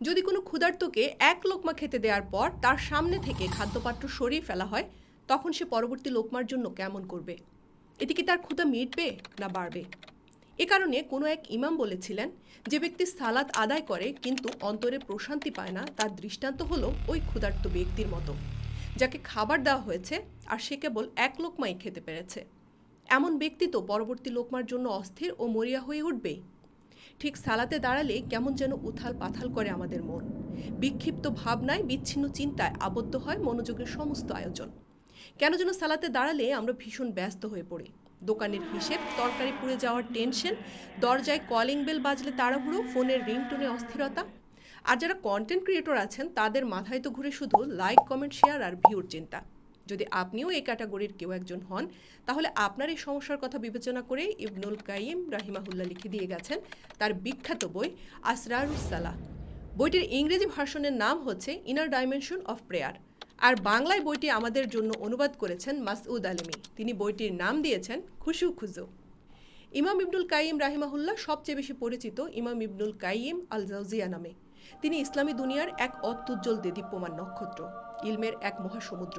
যদি কোনো ক্ষুধার্তকে এক লোকমা খেতে দেওয়ার পর তার সামনে থেকে খাদ্যপাত্র সরিয়ে ফেলা হয়, তখন সে পরবর্তী লোকমার জন্য কেমন করবে? এতে কি তার ক্ষুধা মিটবে না বাড়বে? এ কারণে কোনো এক ইমাম বলেছিলেন, যে ব্যক্তি সালাত আদায় করে কিন্তু অন্তরে প্রশান্তি পায় না, তার দৃষ্টান্ত হলো ওই ক্ষুধার্ত ব্যক্তির মতো। যাকে খাবার দেওয়া হয়েছে আর সে কেবল এক লোকমাই খেতে পেরেছে। এমন ব্যক্তি তো পরবর্তী লোকমার জন্য অস্থির ও মরিয়া হয়ে উঠবেই ঠিক সালাতে দাঁড়ালে কেমন যেন উথাল পাথাল করে আমাদের মন। বিক্ষিপ্ত ভাবনায়, বিচ্ছিন্ন চিন্তায় আবদ্ধ হয় মনোযোগের সমস্ত আয়োজন। কেন যেন সালাতে দাঁড়ালে আমরা ভীষণ ব্যস্ত হয়ে পড়ি। দোকানের হিসেব, তরকারি পুড়ে যাওয়ার টেনশন, দরজায় কলিং বেল বাজলে তাড়াহুড়ো, ফোনের রিংটোনে অস্থিরতা। আর যারা কন্টেন্ট ক্রিয়েটর আছেন, তাদের মাথায় তো ঘুরে শুধু লাইক কমেন্ট শেয়ার আর ভিউর চিন্তা। যদি আপনিও এই ক্যাটাগরির কেউ একজন হন, তাহলে আপনার এই সমস্যার কথা বিবেচনা করে ইবনুল কাইম রাহিমাহুল্লাহ লিখে দিয়ে গেছেন তার বিখ্যাত বই আসরারুসালাহ বইটির ইংরেজি ভার্সনের নাম হচ্ছে ইনার ডাইমেনশন অফ প্রেয়ার। আর বাংলায় বইটি আমাদের জন্য অনুবাদ করেছেন মাসউদ আলমী। তিনি বইটির নাম দিয়েছেন খুশু খুজু। ইমাম ইবনুল কাইম রাহিমাহুল্লাহ সবচেয়ে বেশি পরিচিত ইমাম ইবনুল কাইম আল জাউজিয়া নামে। তিনি ইসলামী দুনিয়ার এক অত্যুজ্জ্বল দেদীপ্যমান নক্ষত্র, ইলমের এক মহাসমুদ্র।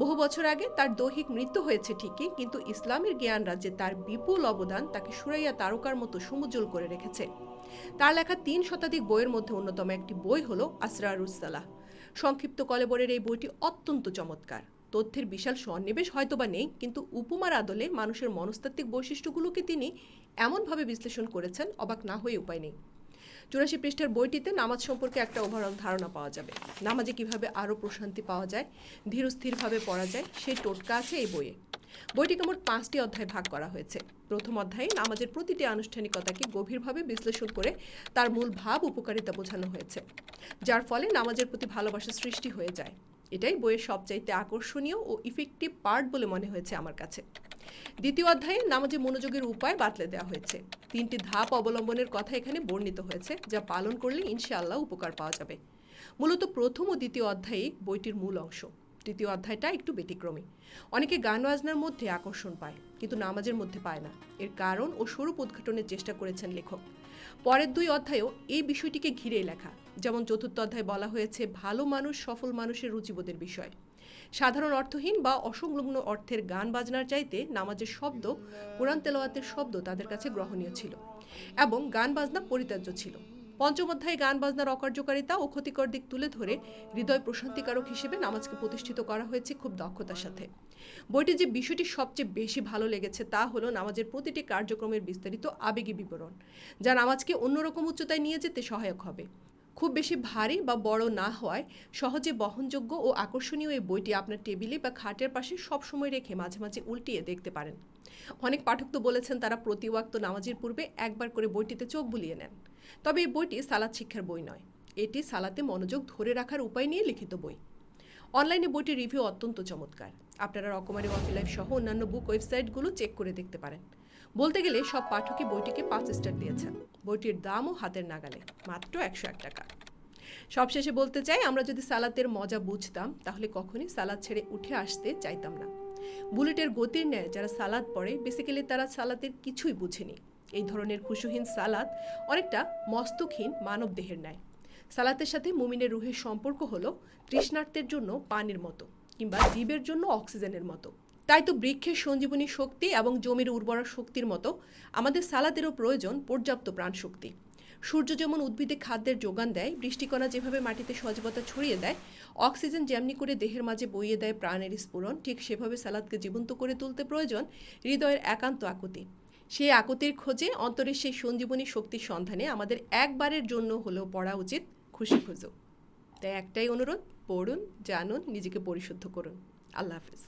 বহু বছর আগে তার দৈহিক মৃত্যু হয়েছে ঠিকই, কিন্তু ইসলামের জ্ঞান রাজ্যে তার বিপুল অবদান তাকে সুরাইয়া তারকার মতো সমুজ্জ্বল করে রেখেছে। তার লেখা তিন শতাধিক বইয়ের মধ্যে অন্যতম একটি বই হল আসরারুসালাহ সংক্ষিপ্ত কলেবরের এই বইটি অত্যন্ত চমৎকার। তথ্যের বিশাল সন্নিবেশ হয়তোবা নেই, কিন্তু উপমার আদলে মানুষের মনস্তাত্ত্বিক বৈশিষ্ট্যগুলোকে তিনি এমনভাবে বিশ্লেষণ করেছেন, অবাক না হয়ে উপায় নেই। চুরাশি পৃষ্ঠার বইটিতে নামাজ সম্পর্কে একটা ওভারঅল ধারণা পাওয়া যাবে। নামাজে কীভাবে আরও প্রশান্তি পাওয়া যায় ধীরস্থিরভাবে পড়া যায়, সেই টোটকা আছে এই বইয়ে। বইটিকে মোট পাঁচটি অধ্যায় ভাগ করা হয়েছে। প্রথম অধ্যায়ে নামাজের প্রতিটি আনুষ্ঠানিকতাকে গভীরভাবে বিশ্লেষণ করে তার মূল ভাব উপকারিতা বোঝানো হয়েছে, যার ফলে নামাজের প্রতি ভালোবাসা সৃষ্টি হয়ে যায়। এটাই বইয়ের সবচাইতে আকর্ষণীয় ও ইফেক্টিভ পার্ট বলে মনে হয়েছে আমার কাছে। দ্বিতীয় অধ্যায়ে নামাজে মনোযোগের উপায় বাতলে দেওয়া হয়েছে। তিনটি ধাপ অবলম্বনের কথা এখানে বর্ণিত হয়েছে, যা পালন করলে ইনশাআল্লাহ উপকার পাওয়া যাবে। মূলত প্রথম ও দ্বিতীয় অধ্যায়ে বইটির মূল অংশ। তৃতীয় অধ্যায়টা একটু ব্যতিক্রমী। অনেকে গান বাজনার মধ্যে আকর্ষণ পায়, কিন্তু নামাজের মধ্যে পায় না। এর কারণ ও স্বরূপ উদ্ঘাটনের চেষ্টা করেছেন লেখক। পরের দুই অধ্যায়ও এই বিষয়টিকে ঘিরেই লেখা। যেমন চতুর্থ অধ্যায় বলা হয়েছে, ভালো মানুষ সফল মানুষের রুচিবোধের বিষয়। সাধারণ অর্থহীন বা অসংলগ্ন অর্থের গান বাজনার চাইতে নামাজের শব্দ, কোরআন তেলাওয়াতের শব্দ তাদের কাছে গ্রহণীয় ছিল এবং গান বাজনা পরিত্যাজ্য ছিল। পঞ্চম অধ্যায়ে গান বাজনার অকার্যকারিতা ও ক্ষতিকর দিক তুলে ধরে হৃদয় প্রশান্তিকারক হিসেবে নামাজকে প্রতিষ্ঠিত করা হয়েছে খুব দক্ষতার সাথে। বইটি যে বিষয়টি সবচেয়ে বেশি ভালো লেগেছে তা হলো নামাজের প্রতিটি কার্যক্রমের বিস্তারিত আবেগী বিবরণ, যা নামাজকে অন্যরকম উচ্চতায় নিয়ে যেতে সহায়ক হবে। খুব বেশি ভারী বা বড় না হওয়ায় সহজে বহনযোগ্য ও আকর্ষণীয় এই বইটি আপনার টেবিলে বা খাটের পাশে সবসময় রেখে মাঝে মাঝে উল্টিয়ে দেখতে পারেন। অনেক পাঠক তো বলেছেন তারা প্রতি ওয়াক্ত নামাজের পূর্বে একবার করে বইটিতে চোখ বুলিয়ে নেন। তবে এই বইটি সালাদ শিক্ষার বই নয়। এটি সালাতে মনোযোগ ধরে রাখার উপায় নিয়ে লিখিত বই। অনলাইনে বইটির রিভিউ অত্যন্ত চমৎকার। আপনারা রকমারি ওয়াফি লাইফ সহ অন্যান্য বুক ওয়েবসাইটগুলো চেক করে দেখতে পারেন। বলতে গেলে সব পাঠকই বইটিকে পাঁচ স্টার দিয়েছেন। বইটির দামও হাতের নাগালে, মাত্র একশো এক টাকা। সবশেষে বলতে চাই, আমরা যদি সালাতের মজা বুঝতাম, তাহলে কখনই সালাদ ছেড়ে উঠে আসতে চাইতাম না। বুলেটের গতির ন্যায় যারা সালাদ পড়ে বেসিক্যালি তারা সালাতের কিছুই বুঝেনি। এই ধরনের খুশুহীন সালাদ অনেকটা মস্তকহীন মানব দেহের ন্যায়। সালাতের সাথে মুমিনের রুহের সম্পর্ক হলো তৃষ্ণার্থের জন্য পানির মতো কিংবা জীবের জন্য অক্সিজেনের মতো। তাই তো বৃক্ষের সঞ্জীবনী শক্তি এবং জমির উর্বরা শক্তির মতো আমাদের সালাদেরও প্রয়োজন পর্যাপ্ত প্রাণশক্তি। সূর্য যেমন উদ্ভিদে খাদ্যের যোগান দেয়, বৃষ্টিকণা যেভাবে মাটিতে সজীবতা ছড়িয়ে দেয়, অক্সিজেন যেমনি করে দেহের মাঝে বইয়ে দেয় প্রাণের স্ফুরণ, ঠিক সেভাবে সালাদকে জীবন্ত করে তুলতে প্রয়োজন হৃদয়ের একান্ত আকুতি। সেই আকুতির খোঁজে অন্তরের সেই সঞ্জীবনী শক্তির সন্ধানে আমাদের একবারের জন্য হলেও পড়া উচিত খুশি খুঁজো। তাই একটাই অনুরোধ পড়ুন জানুন নিজেকে পরিশুদ্ধ করুন। আল্লাহ হাফিজ।